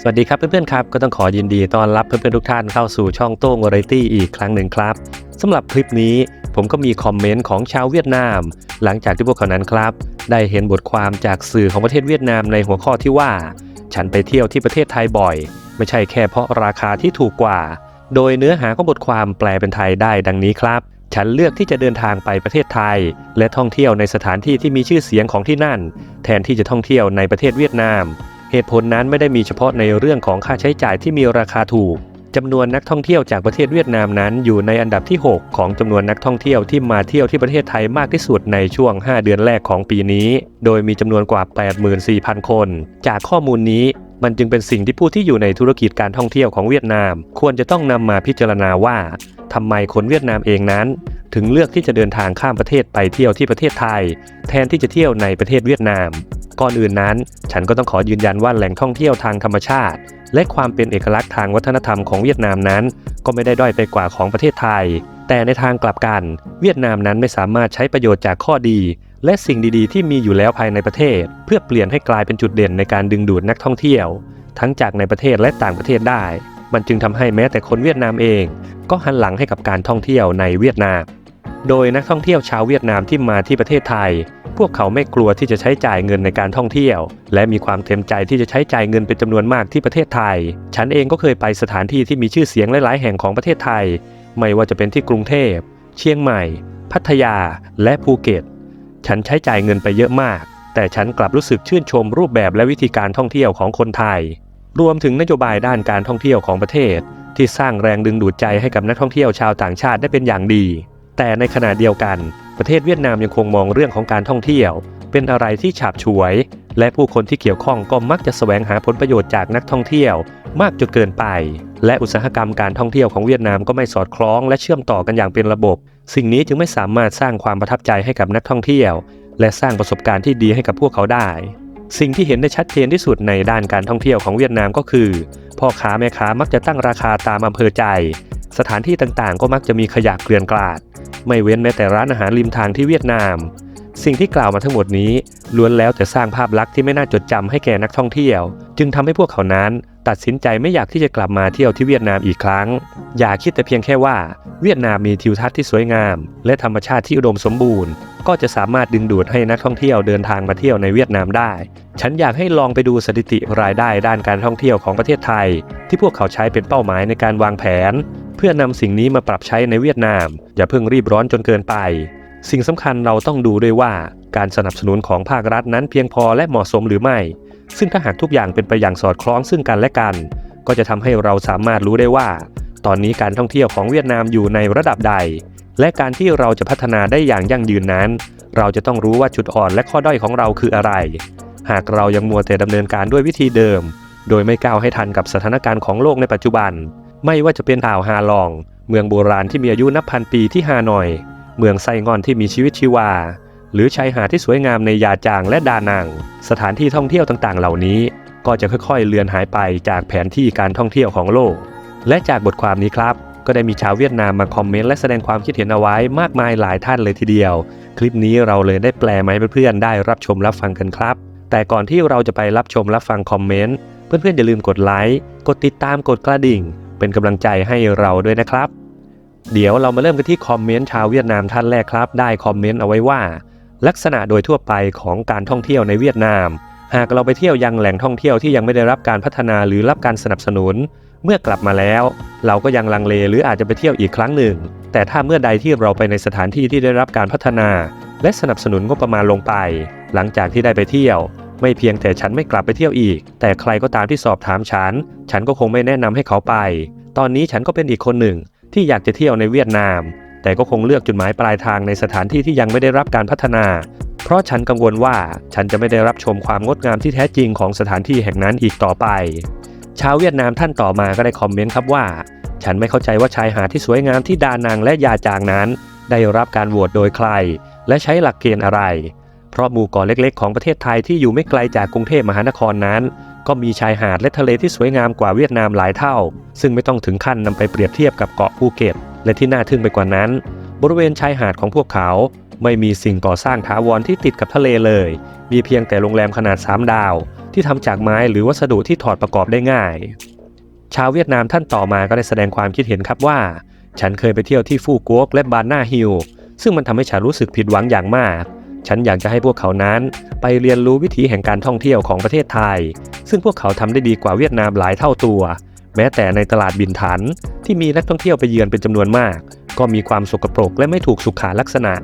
สวัสดีครับเพื่อนๆครับก็ต้องขอยินดีต้อนรับเพื่อนๆทุกท่านเข้าสู่ช่องโต้งวาไรตี้อีกครั้งหนึ่งครับสำหรับคลิปนี้ผมก็มีคอมเมนต์ของชาวเวียดนาม หลังจากที่พวกเขานั้นครับ ได้เห็นบทความจากสื่อของประเทศเวียดนามในหัวข้อที่ว่า ฉันไปเที่ยวที่ประเทศไทยบ่อย ไม่ใช่แค่เพราะราคาที่ถูกกว่า โดยเนื้อหาของบทความแปลเป็นไทยได้ดังนี้ครับ ฉันเลือกที่จะเดินทางไปประเทศไทย และท่องเที่ยวในสถานที่ที่มีชื่อเสียงของที่นั่น แทนที่จะท่องเที่ยวในประเทศเวียดนาม เหตุผลนั้นไม่ได้มีเฉพาะในเรื่องของค่าใช้จ่ายที่มีราคาถูกจำนวนนักท่องเที่ยวจากประเทศเวียดนามนั้นอยู่ในอันดับที่ 6 ของจำนวนนักท่องเที่ยวที่มาเที่ยวที่ประเทศไทยมากที่สุดในช่วง 5 เดือนแรกของปีนี้ โดยมีจำนวนกว่า 84,000 คน จากข้อมูลนี้มันจึงเป็นสิ่งที่ผู้ที่อยู่ในธุรกิจการท่องเที่ยวของเวียดนาม ควรจะต้องนำมาพิจารณาว่า ทำไมคนเวียดนามเองนั้น ถึงเลือกที่จะเดินทางข้ามประเทศไปเที่ยวที่ประเทศไทย แทนที่จะเที่ยวในประเทศเวียดนาม ก่อนอื่นนั้น ฉันก็ต้องขอยืนยันว่าแหล่งท่องเที่ยวทางธรรมชาติ และความเป็นเอกลักษณ์ทางวัฒนธรรมของเวียดนามนั้น ก็ไม่ได้ด้อยไปกว่าของประเทศไทย แต่ในทางกลับกัน เวียดนามนั้นไม่สามารถใช้ประโยชน์จากข้อดี และสิ่งดีๆ ที่มีอยู่แล้วภายในประเทศ เพื่อเปลี่ยนให้กลายเป็นจุดเด่นในการดึงดูดนักท่องเที่ยว ทั้งจากในประเทศและต่างประเทศได้ มันจึงทำให้แม้แต่คนเวียดนามเอง ก็หันหลังให้กับการท่องเที่ยวในเวียดนาม โดยนักท่องเที่ยวชาวเวียดนามที่มาที่ประเทศไทย พวกเขาไม่กลัวที่จะใช้จ่ายเงินในการท่องเที่ยว และมีความเต็มใจที่จะใช้จ่ายเงินเป็นจำนวนมากที่ประเทศไทย ฉันเองก็เคยไปสถานที่ที่มีชื่อเสียงหลาย ๆ แห่งของประเทศไทย ไม่ว่าจะเป็นที่กรุงเทพ เชียงใหม่ พัทยา และภูเก็ต ฉันใช้จ่ายเงินไปเยอะมาก แต่ฉันกลับรู้สึกชื่นชมรูปแบบและวิธีการท่องเที่ยวของคนไทย รวมถึงนโยบายด้านการท่องเที่ยวของประเทศ ที่สร้างแรงดึงดูดใจให้กับนักท่องเที่ยวชาวต่างชาติได้เป็นอย่างดี แต่ในขณะเดียวกัน ประเทศเวียดนามยังคงมองเรื่องของการท่องเที่ยว เป็นอะไรที่ฉาบฉวย และผู้คนที่เกี่ยวข้องก็มักจะแสวงหาผลประโยชน์จากนักท่องเที่ยว มากจนเกินไป และอุตสาหกรรมการท่องเที่ยวของเวียดนามก็ไม่สอดคล้อง และเชื่อมต่อกันอย่างเป็นระบบ สิ่งนี้จึงไม่สามารถสร้างความประทับใจให้กับนักท่องเที่ยว และสร้างประสบการณ์ที่ดีให้กับพวกเขาได้ สิ่งที่เห็นได้ชัดเจนที่สุดในด้านการท่องเที่ยวของเวียดนามก็คือ พ่อค้าแม่ค้ามักจะตั้งราคาตามอำเภอใจ สถานที่ต่างๆ ก็มักจะมีขยะเกลื่อนกลาด ไม่เว้นแม้แต่ร้านอาหารริมทางที่เวียดนาม สิ่งที่กล่าวมาทั้งหมดนี้ล้วนแล้วแต่สร้างภาพลักษณ์ที่ไม่น่าจดจำให้แก่นักท่องเที่ยว จึงทำให้พวกเขานั้น ตัดสินใจไม่อยากที่จะกลับมาเที่ยวที่เวียดนามอีกครั้ง อย่าคิดแต่เพียงแค่ว่าเวียดนามมีทิวทัศน์ที่สวยงาม และธรรมชาติที่อุดมสมบูรณ์ ก็จะสามารถดึงดูดให้นักท่องเที่ยวเดินทางมาเที่ยวในเวียดนามได้ ฉันอยากให้ลองไปดูสถิติรายได้ด้านการท่องเที่ยวของประเทศไทย ที่พวกเขาใช้เป็นเป้าหมายในการวางแผน เพื่อนำสิ่งนี้มาปรับใช้ในเวียดนาม อย่าเพิ่งรีบร้อนจนเกินไป สิ่งสำคัญเราต้องดูด้วยว่า การสนับสนุนของภาครัฐนั้นเพียงพอและเหมาะสมหรือไม่ ซึ่งถ้าหากทุกอย่างเป็นไปอย่างสอดคล้องซึ่งกันและกัน ก็จะทำให้เราสามารถรู้ได้ว่า ตอนนี้การท่องเที่ยวของเวียดนามอยู่ในระดับใด และการที่เราจะพัฒนาได้อย่างยั่งยืนนั้น เราจะต้องรู้ว่าจุดอ่อนและข้อด้อยของเราคืออะไร หากเรายังมัวแต่ดำเนินการด้วยวิธีเดิม โดยไม่ก้าวให้ทันกับสถานการณ์ของโลกในปัจจุบัน ไม่ว่าจะเป็นอ่าวฮาลอง เมืองโบราณที่มีอายุนับพันปีที่ฮานอย เมืองไซงอนที่มีชีวิตชีวา หรือชายหาดที่สวยงามในยาจางและดานัง สถานที่ท่องเที่ยวต่างๆ เหล่านี้ ก็จะค่อยๆ เลือนหายไปจากแผนที่การท่องเที่ยวของโลก และจากบทความนี้ครับ ก็ได้มีชาวเวียดนามมาคอมเมนต์และแสดงความคิดเห็นเอาไว้มากมายหลายท่านเลยทีเดียว คลิปนี้เราเลยได้แปลมาให้เพื่อนๆได้รับชมรับฟังกันครับ แต่ก่อนที่เราจะไปรับชมรับฟังคอมเมนต์เพื่อนๆอย่าลืมกดไลค์กดติดตามกดกระดิ่ง เป็นกำลังใจให้เราด้วยนะครับ เดี๋ยวเรามาเริ่มกันที่คอมเมนต์ชาวเวียดนามท่านแรกครับ ได้คอมเมนต์เอาไว้ว่า ลักษณะโดยทั่วไปของการท่องเที่ยวในเวียดนาม หากเราไปเที่ยวยังแหล่งท่องเที่ยวที่ยังไม่ได้รับการพัฒนาหรือรับการสนับสนุน เมื่อกลับมาแล้ว เราก็ยังลังเลหรืออาจจะไปเที่ยวอีกครั้งหนึ่ง แต่ถ้าเมื่อใดที่เราไปในสถานที่ที่ได้รับการพัฒนา และสนับสนุนงบประมาณลงไป หลังจากที่ได้ไปเที่ยว ไม่เพียงแต่ฉันไม่กลับไปเที่ยวอีก แต่ใครก็ตามที่สอบถามฉัน ฉันก็คงไม่แนะนำให้เขาไป ตอนนี้ฉันก็เป็นอีกคนหนึ่งที่อยากจะเที่ยวในเวียดนาม แต่ก็คงเลือกจุดหมายปลายทางในสถานที่ที่ยังไม่ได้รับการพัฒนา เพราะฉันกังวลว่าฉันจะไม่ได้รับชมความงดงามที่แท้จริงของสถานที่แห่งนั้นอีกต่อไป ชาวเวียดนามท่านต่อมาก็ได้คอมเมนต์ครับว่า ฉันไม่เข้าใจว่าชายหาดที่สวยงามที่ดานังและยาจางนั้น ได้รับการโหวตโดยใคร และใช้หลักเกณฑ์อะไร เพราะหมู่เกาะเล็ก ๆ ของประเทศไทยที่อยู่ไม่ไกลจากกรุงเทพมหานครนั้น ก็มีชายหาดและทะเลที่สวยงามกว่าเวียดนามหลายเท่า ซึ่งไม่ต้องถึงขั้นนำไปเปรียบเทียบกับเกาะภูเก็ต และที่น่าทึ่งไปกว่านั้น บริเวณชายหาดของพวกเขา ไม่มีสิ่งก่อสร้างถาวรที่ติดกับทะเลเลย มีเพียงแต่โรงแรมขนาด 3 ดาว ที่ทำจากไม้หรือวัสดุที่ถอดประกอบได้ง่าย ชาวเวียดนามท่านต่อมาก็ได้แสดงความคิดเห็นครับว่า ฉันเคยไปเที่ยวที่ฟูกวกและบานนาฮิลซึ่งมันทำให้ฉันรู้สึกผิดหวังอย่างมากฉันอยากจะให้พวกเขานั้น ไปเรียนรู้วิถีแห่งการท่องเที่ยวของประเทศไทย ซึ่งพวกเขาทำได้ดีกว่าเวียดนามหลายเท่าตัว แม้แต่ในตลาดบินถันที่มีนักท่องเที่ยวไปเยือนเป็นจำนวนมาก ก็มีความสกปรกและไม่ถูกสุขาลักษณะ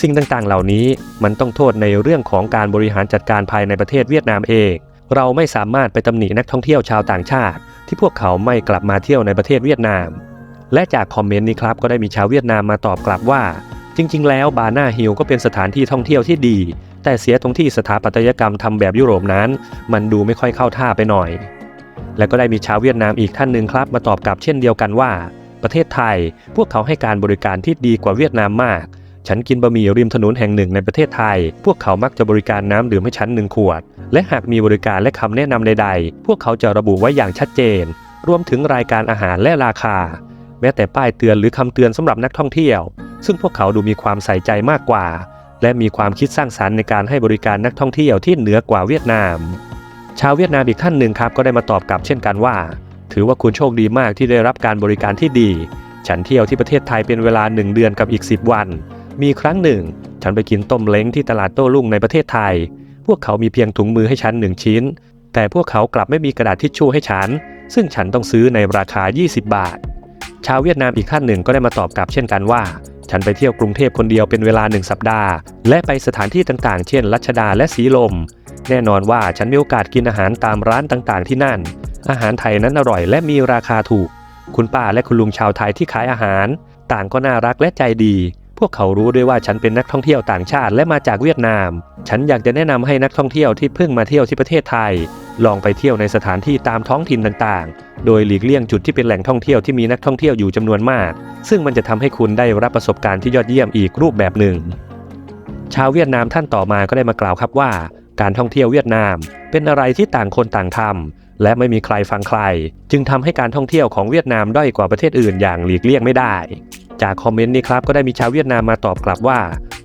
สิ่งต่างๆ เหล่านี้มันต้องโทษในเรื่องของการบริหารจัดการภายในประเทศเวียดนามเอง เราไม่สามารถไปตำหนินักท่องเที่ยวชาวต่างชาติ ที่พวกเขาไม่กลับมาเที่ยวในประเทศเวียดนาม และจากคอมเมนต์นี้ครับก็ได้มีชาวเวียดนามมาตอบกลับว่า จริง ๆ แล้วบาน่าฮิลก็เป็นสถานที่ท่องเที่ยวที่ดี แต่เสียตรงที่สถาปัตยกรรมทำแบบยุโรปนั้น มันดูไม่ค่อยเข้าท่าไปหน่อย และก็ได้มีชาวเวียดนามอีกท่านหนึ่งครับ มาตอบกลับเช่นเดียวกันว่า ประเทศไทย พวกเขาให้การบริการที่ดีกว่าเวียดนามมาก ฉันกินบะหมี่ริมถนนแห่งหนึ่งในประเทศไทย พวกเขามักจะบริการน้ำดื่มให้ฉันหนึ่งขวด และหากมีบริการและคำแนะนำใดๆ พวกเขาจะระบุไว้อย่างชัดเจน รวมถึงรายการอาหารและราคา แม้แต่ป้ายเตือนหรือคำเตือนสำหรับนักท่องเที่ยว ซึ่งพวกเขาดูมีความใส่ใจมากกว่า และมีความคิดสร้างสรรค์ในการให้บริการนักท่องเที่ยวที่เหนือกว่าเวียดนาม ชาวเวียดนามอีกท่านหนึ่งครับก็ได้มาตอบกลับเช่นกันว่า ถือว่าคุณโชคดีมากที่ได้รับการบริการที่ดี ฉันเที่ยวที่ประเทศไทยเป็นเวลา 1 เดือนกับอีก 10 วัน มีครั้งหนึ่ง ฉันไปกินต้มเล้งที่ตลาดโต้รุ่งในประเทศไทย พวกเขามีเพียงถุงมือให้ฉันหนึ่งชิ้น แต่พวกเขากลับไม่มีกระดาษทิชชู่ให้ฉัน ซึ่งฉันต้องซื้อในราคา 20 บาท ชาวเวียดนามอีกท่านหนึ่งก็ได้มาตอบกลับเช่นกันว่าฉันไปเที่ยวกรุงเทพคนเดียวเป็นเวลาหนึ่งสัปดาห์ และไปสถานที่ต่างๆ เช่น รัชดาและสีลม แน่นอนว่าฉันมีโอกาสกินอาหารตามร้านต่างๆ ที่นั่น อาหารไทยนั้นอร่อยและมีราคาถูก คุณป้าและคุณลุงชาวไทยที่ขายอาหาร ต่างก็น่ารักและใจดี พวกเขารู้ด้วยว่าฉันเป็นนักท่องเที่ยวต่างชาติและมาจากเวียดนาม ฉันอยากจะแนะนำให้นักท่องเที่ยวที่เพิ่งมาเที่ยวที่ประเทศไทย ลองไปเที่ยวในสถานที่ตามท้องถิ่นต่างๆ โดยหลีกเลี่ยงจุดที่เป็นแหล่งท่องเที่ยวที่มีนักท่องเที่ยวอยู่จำนวนมาก ซึ่งมันจะทำให้คุณได้รับประสบการณ์ที่ยอดเยี่ยมอีกรูปแบบหนึ่ง ชาวเวียดนามท่านต่อมาก็ได้มากล่าวครับว่า การท่องเที่ยวเวียดนาม เป็นอะไรที่ต่างคนต่างทำและไม่มีใครฟังใคร จึงทำให้การท่องเที่ยวของเวียดนามด้อยกว่าประเทศอื่นอย่างหลีกเลี่ยงไม่ได้ จากคอมเมนต์นี้ครับก็ได้มีชาวเวียดนามมาตอบกลับว่า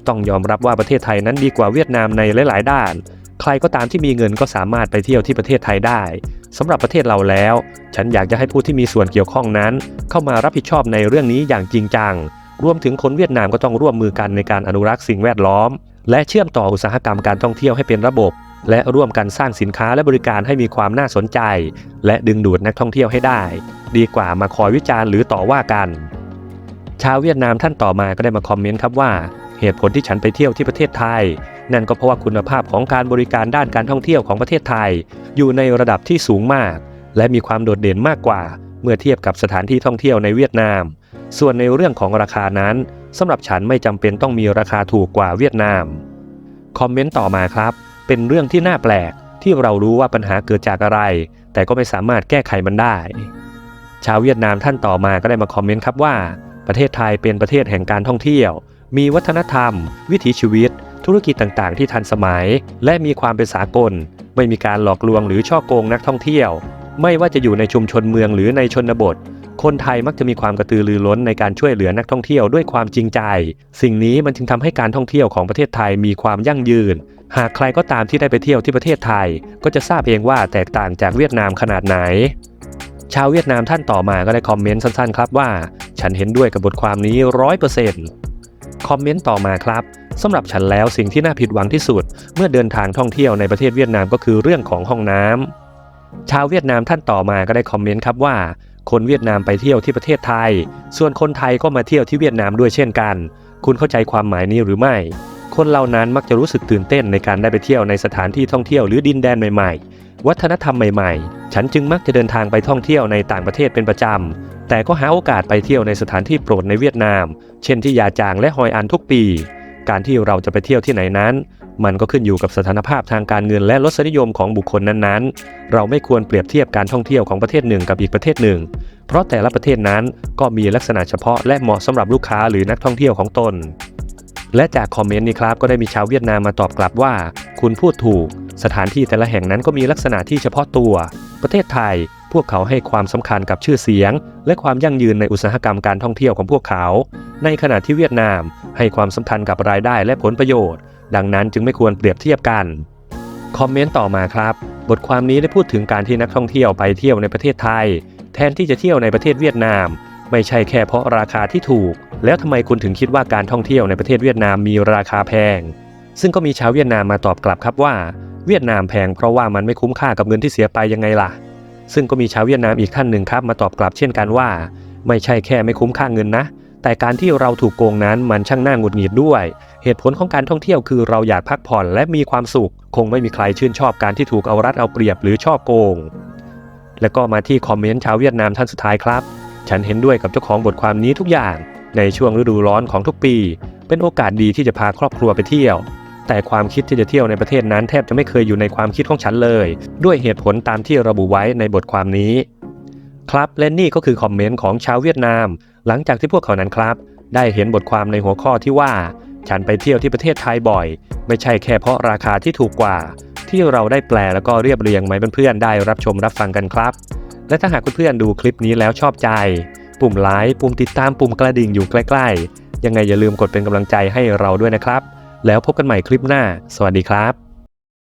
ต้องยอมรับว่าประเทศไทยนั้นดีกว่าเวียดนามในหลาย ๆ ด้าน ใครก็ตามที่มีเงินก็สามารถไปเที่ยวที่ประเทศไทยได้สำหรับประเทศเราแล้ว ฉันอยากจะให้ผู้ที่มีส่วนเกี่ยวข้องนั้น เข้ามารับผิดชอบในเรื่องนี้อย่างจริงจังรวมถึงคนเวียดนามก็ต้องร่วมมือกันในการอนุรักษ์สิ่งแวดล้อม และเชื่อมต่ออุตสาหกรรมการท่องเที่ยวให้เป็นระบบ และร่วมกันสร้างสินค้าและบริการให้มีความน่าสนใจ และดึงดูดนักท่องเที่ยวให้ได้ ดีกว่ามาคอยวิจารณ์หรือต่อว่ากัน ชาวเวียดนามท่านต่อมาก็ได้มาคอมเมนต์ครับว่าเหตุผลที่ฉันไปเที่ยวที่ประเทศไทย นั่นก็เพราะว่าคุณภาพของการบริการด้านการท่องเที่ยวของประเทศไทย อยู่ในระดับที่สูงมาก และมีความโดดเด่นมากกว่า เมื่อเทียบกับสถานที่ท่องเที่ยวในเวียดนาม ส่วนในเรื่องของราคานั้น สำหรับฉันไม่จำเป็นต้องมีราคาถูกกว่าเวียดนาม คอมเมนต์ต่อมาครับ เป็นเรื่องที่น่าแปลกที่เรารู้ว่าปัญหาเกิดจากอะไร แต่ก็ไม่สามารถแก้ไขมันได้ ชาวเวียดนามท่านต่อมาก็ได้มาคอมเมนต์ครับว่า ประเทศไทยเป็นประเทศแห่งการท่องเที่ยว มีวัฒนธรรม วิถีชีวิต ธุรกิจต่างๆ ที่ทันสมัย และมีความเป็นสากล ไม่มีการหลอกลวงหรือช่อโกงนักท่องเที่ยว ไม่ว่าจะอยู่ในชุมชนเมืองหรือในชนบท คนไทยมักจะมีความกระตือรือร้นในการช่วยเหลือนักท่องเที่ยวด้วยความจริงใจ สิ่งนี้มันจึงทำให้การท่องเที่ยวของประเทศไทยมีความยั่งยืน หากใครก็ตามที่ได้ไปเที่ยวที่ประเทศไทย ก็จะทราบเองว่าแตกต่างจากเวียดนามขนาดไหน ชาวเวียดนามท่านต่อมาก็ได้คอมเมนต์สั้นๆ ครับว่า ฉันเห็นด้วยกับบทความนี้ร้อยเปอร์เซ็นต์คอมเมนต์ต่อมาครับสำหรับฉันแล้วสิ่งที่น่าผิดหวังที่สุด เมื่อเดินทางท่องเที่ยวในประเทศเวียดนามก็คือเรื่องของห้องน้ำชาวเวียดนามท่านต่อมาก็ได้คอมเมนต์ครับว่า คนเวียดนามไปเที่ยวที่ประเทศไทย ส่วนคนไทยก็มาเที่ยวที่เวียดนามด้วยเช่นกัน คุณเข้าใจความหมายนี้หรือไม่ คนเหล่านั้นมักจะรู้สึกตื่นเต้นในการได้ไปเที่ยวในสถานที่ท่องเที่ยวหรือดินแดนใหม่ๆ วัฒนธรรมใหม่ๆ ฉันจึงมักจะเดินทางไปท่องเที่ยวในต่างประเทศเป็นประจำ แต่ก็หาโอกาสไปเที่ยวในสถานที่โปรดในเวียดนาม เช่นที่ยาจางและฮอยอันทุกปี การที่เราจะไปเที่ยวที่ไหนนั้น มันก็ขึ้นอยู่กับสถานภาพทางการเงินและรสนิยมของบุคคลนั้นๆ เราไม่ควรเปรียบเทียบการท่องเที่ยวของประเทศหนึ่งกับอีกประเทศหนึ่ง เพราะแต่ละประเทศนั้นก็มีลักษณะเฉพาะและเหมาะสำหรับลูกค้าหรือนักท่องเที่ยวของตน และจากคอมเมนต์นี้ครับก็ได้มีชาวเวียดนามมาตอบกลับว่า คุณพูดถูก สถานที่แต่ละแห่งนั้นก็มีลักษณะที่เฉพาะตัว ประเทศไทย พวกเขาให้ความสำคัญกับชื่อเสียง และความยั่งยืนในอุตสาหกรรมการท่องเที่ยวของพวกเขา ในขณะที่เวียดนาม ให้ความสำคัญกับรายได้และผลประโยชน์ ดังนั้นจึงไม่ควรเปรียบเทียบกัน คอมเมนต์ต่อมาครับ บทความนี้ได้พูดถึงการที่นักท่องเที่ยวไปเที่ยวในประเทศไทย แทนที่จะเที่ยวในประเทศเวียดนาม ไม่ใช่แค่เพราะราคาที่ถูก แล้วทำไมคุณถึงคิดว่าการท่องเที่ยวในประเทศเวียดนามมีราคาแพง ซึ่งก็มีชาวเวียดนามมาตอบกลับครับว่า เวียดนามแพงเพราะว่ามันไม่คุ้มค่ากับเงินที่เสียไปยังไงล่ะ ซึ่งก็มีชาวเวียดนามอีกท่านหนึ่งครับมาตอบกลับเช่นกันว่า ไม่ใช่แค่ไม่คุ้มค่าเงินนะ แต่การที่เราถูกโกงนั้นมันช่างน่าหงุดหงิดด้วย เหตุผลของการท่องเที่ยวคือเราอยากพักผ่อนและมีความสุข คงไม่มีใครชื่นชอบการที่ถูกเอารัดเอาเปรียบหรือชอบโกง แล้วก็มาที่คอมเมนต์ชาวเวียดนามท่านสุดท้ายครับ ฉันเห็นด้วยกับเจ้าของบทความนี้ทุกอย่าง ในช่วงฤดูร้อนของทุกปี เป็นโอกาสดีที่จะพาครอบครัวไปเที่ยว แต่ความคิดที่จะเที่ยวในประเทศนั้นแทบจะไม่เคยอยู่ในความคิดของฉันเลย ด้วยเหตุผลตามที่ระบุไว้ในบทความนี้ ครับและนี่ก็คือคอมเมนต์ของชาวเวียดนาม หลังจากที่พวกเขานั้นครับ ได้เห็นบทความในหัวข้อที่ว่า ฉันไปเที่ยวที่ประเทศไทยบ่อย ไม่ใช่แค่เพราะราคาที่ถูกกว่า ที่เราได้แปลแล้วก็เรียบเรียงไหมเพื่อนๆได้รับชมรับฟังกันครับ และถ้าหากเพื่อนๆดูคลิปนี้แล้วชอบใจ ปุ่มไลค์ปุ่มติดตามปุ่มกระดิ่งอยู่ใกล้ๆ ยังไงอย่าลืมกดเป็นกำลังใจให้เราด้วยนะครับ แล้วพบกันใหม่คลิปหน้า สวัสดีครับ